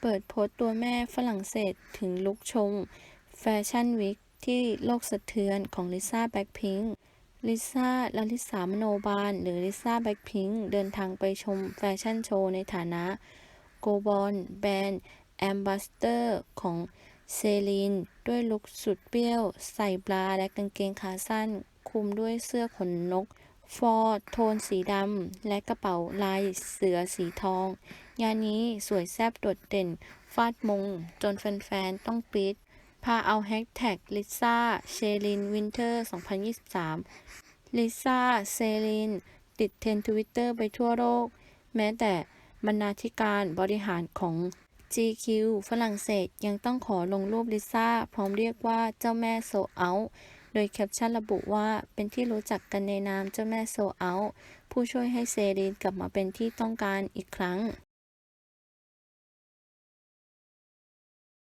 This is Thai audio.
เปิดโพสต์ตัวแม่ฝรั่งเศสถึงลุกชงแฟชั่นวีคที่โลกสะเทือนของลิซ่าแบ็คพิงค์ลิซ่าลลิสามโนบาล หรือลิซ่าแบ็คพิงค์เดินทางไปชมแฟชั่นโชว์ในฐานะโกบอลแบรนด์แอมบาสเตอร์ของเซรีนด้วยลุคสุดเปรี้ยว ใส่บราและกางเกงขาสั้น คลุมด้วยเสื้อขนนก ฟอร์ดโทนสีดำ และกระเป๋าลายเสือสีทอง งานนี้สวยแซ่บโดดเด่น ฟาดมง จนแฟนๆ ต้องกรี๊ดพาเอาแฮชแท็กลิซ่าเชลินวินเทอร์2023 ลิซ่าเซลิน ติดเทรนทวิตเตอร์ไปทั่วโลก แม้แต่บรรณาธิการบริหารของ GQ ฝรั่งเศสยังต้องขอลงรูปลิซ่า พร้อมเรียกว่าเจ้าแม่โซเอา โดยแคปชั่นระบุว่าเป็นที่รู้จักกันในนามเจ้าแม่โซเอาผู้ช่วยให้เซรีนกลับมาเป็นที่ต้องการอีกครั้ง